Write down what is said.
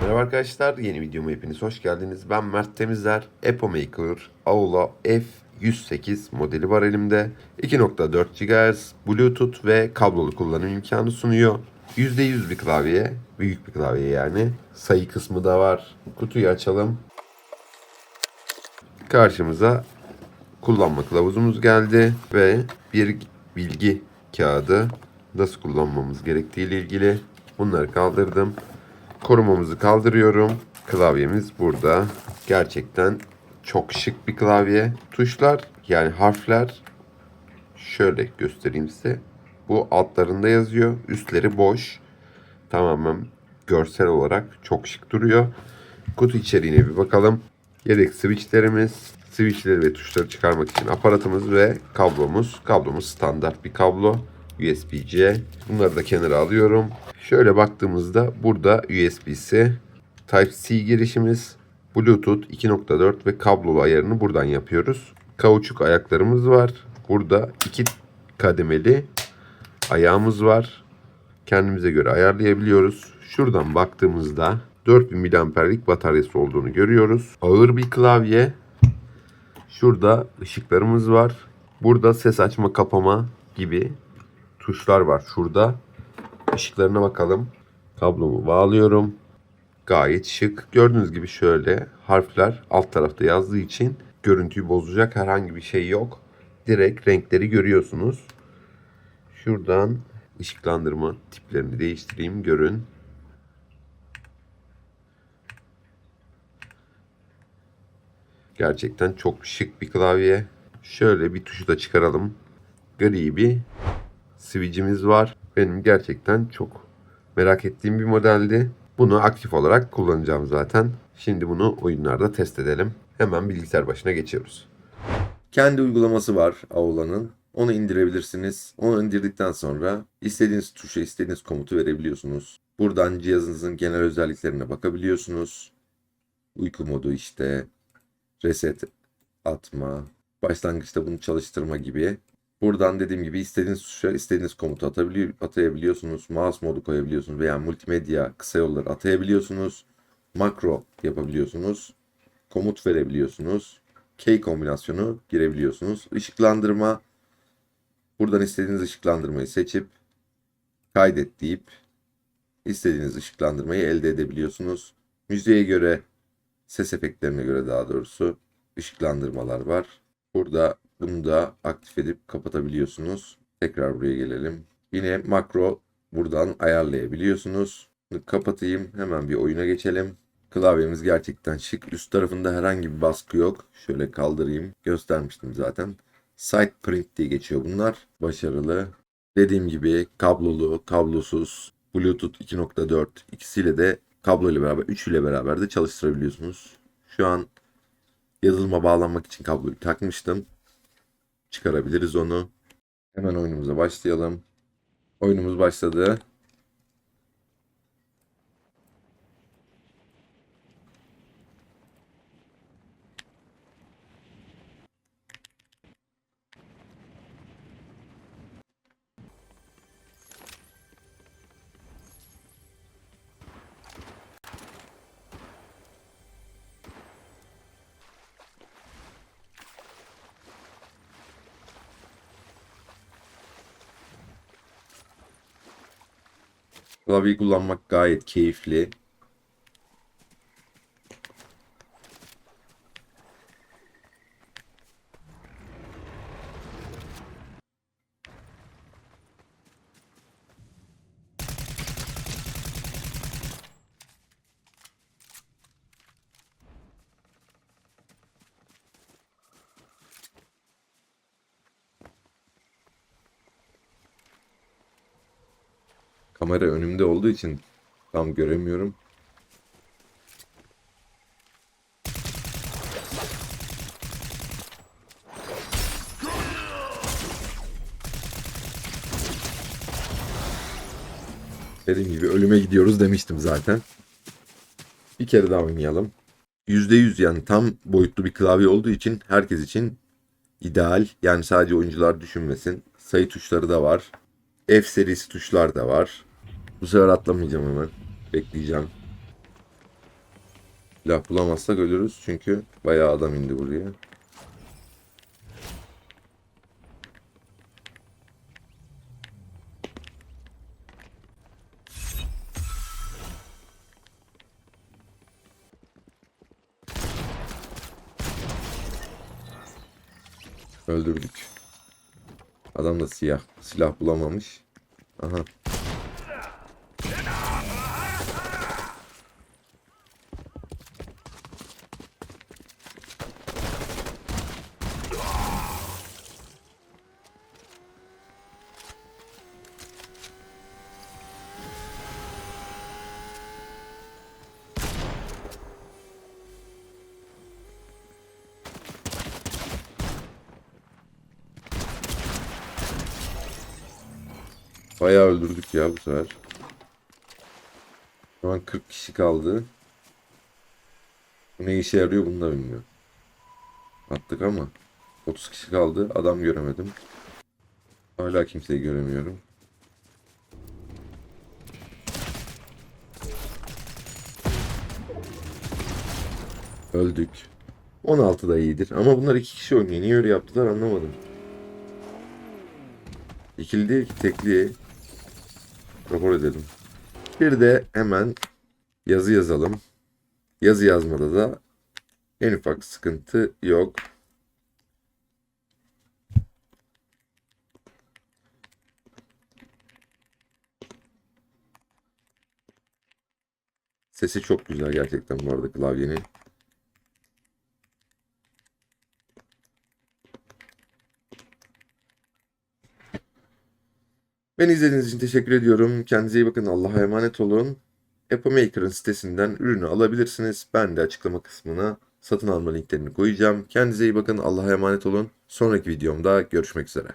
Merhaba arkadaşlar, yeni videoma hepiniz hoş geldiniz. Ben Mert Temizler, Epo Maker Aula F108 modeli var elimde. 2.4 GHz, Bluetooth ve kablolu kullanım imkanı sunuyor. %100 bir klavye, büyük bir klavye yani. Sayı kısmı da var. Kutuyu açalım. Karşımıza kullanma kılavuzumuz geldi ve bir bilgi kağıdı nasıl kullanmamız gerektiği ile ilgili bunları kaldırdım. Korumamızı kaldırıyorum. Klavyemiz burada. Gerçekten çok şık bir klavye. Tuşlar yani harfler şöyle göstereyim size. Bu altlarında yazıyor. Üstleri boş. Tamamen görsel olarak çok şık duruyor. Kutu içeriğine bir bakalım. Yedek switchlerimiz, switchleri ve tuşları çıkarmak için aparatımız ve kablomuz. Kablomuz standart bir kablo. USB-C. Bunları da kenara alıyorum. Şöyle baktığımızda burada USB-C, Type-C girişimiz, Bluetooth 2.4 ve kablolu ayarını buradan yapıyoruz. Kauçuk ayaklarımız var. Burada iki kademeli ayağımız var. Kendimize göre ayarlayabiliyoruz. Şuradan baktığımızda 4000 mAh'lik bataryası olduğunu görüyoruz. Ağır bir klavye. Şurada ışıklarımız var. Burada ses açma kapama gibi tuşlar var şurada. Işıklarına bakalım. Kablomu bağlıyorum. Gayet şık. Gördüğünüz gibi şöyle harfler alt tarafta yazdığı için görüntüyü bozacak herhangi bir şey yok. Direkt renkleri görüyorsunuz. Şuradan ışıklandırma tiplerini değiştireyim görün. Gerçekten çok şık bir klavye. Şöyle bir tuşu da çıkaralım. Gri bir switch'imiz var. Benim gerçekten çok merak ettiğim bir modeldi. Bunu aktif olarak kullanacağım zaten. Şimdi bunu oyunlarda test edelim. Hemen bilgisayar başına geçiyoruz. Kendi uygulaması var Aula'nın. Onu indirebilirsiniz. Onu indirdikten sonra istediğiniz tuşa istediğiniz komutu verebiliyorsunuz. Buradan cihazınızın genel özelliklerine bakabiliyorsunuz. Uyku modu işte, reset atma, başlangıçta bunu çalıştırma gibi. Buradan dediğim gibi istediğiniz tuşa istediğiniz komutu atabiliyor, atayabiliyorsunuz. Mouse modu koyabiliyorsunuz veya multimedya kısa yolları atayabiliyorsunuz. Makro yapabiliyorsunuz. Komut verebiliyorsunuz. Key kombinasyonu girebiliyorsunuz. Işıklandırma. Buradan istediğiniz ışıklandırmayı seçip kaydet deyip istediğiniz ışıklandırmayı elde edebiliyorsunuz. Müziğe göre, ses efektlerine göre daha doğrusu ışıklandırmalar var. Burada bunu da aktif edip kapatabiliyorsunuz. Tekrar buraya gelelim. Yine makro buradan ayarlayabiliyorsunuz. Kapatayım. Hemen bir oyuna geçelim. Klavyemiz gerçekten şık. Üst tarafında herhangi bir baskı yok. Şöyle kaldırayım. Göstermiştim zaten. Side print diye geçiyor bunlar. Başarılı. Dediğim gibi kablolu, kablosuz, Bluetooth 2.4 ikisiyle de kablo ile beraber, üçüyle beraber de çalıştırabiliyorsunuz. Şu an yazılıma bağlanmak için kabloyu takmıştım. Çıkarabiliriz onu. Hemen oyunumuza başlayalım. Oyunumuz başladı. Klavyeyi kullanmak gayet keyifli. Kamera önümde olduğu için tam göremiyorum. Dediğim gibi ölüme gidiyoruz demiştim zaten. Bir kere daha oynayalım. %100 yani tam boyutlu bir klavye olduğu için herkes için ideal. Yani sadece oyuncular düşünmesin. Sayı tuşları da var. F serisi tuşlar da var. Bu sefer atlamayacağım hemen. Bekleyeceğim. Silah bulamazsak ölürüz çünkü bayağı adam indi buraya. Öldürdük. Adam da siyah. Silah bulamamış. Aha. Bayağı öldürdük ya bu sefer. Şu an 40 kişi kaldı. Bu ne işe yarıyor bunu da bilmiyorum. Attık ama 30 kişi kaldı. Adam göremedim. Hala kimseyi göremiyorum. Öldük. 16 da iyidir. Ama bunlar iki kişi oynuyor. Niye öyle yaptılar anlamadım. İkili değil ki tekli. Rapor edelim. Bir de hemen yazı yazalım. Yazı yazmada da en ufak sıkıntı yok. Sesi çok güzel gerçekten bu arada klavyenin. Beni izlediğiniz için teşekkür ediyorum. Kendinize iyi bakın. Allah'a emanet olun. Apple Maker'ın sitesinden ürünü alabilirsiniz. Ben de açıklama kısmına satın alma linklerini koyacağım. Kendinize iyi bakın. Allah'a emanet olun. Sonraki videomda görüşmek üzere.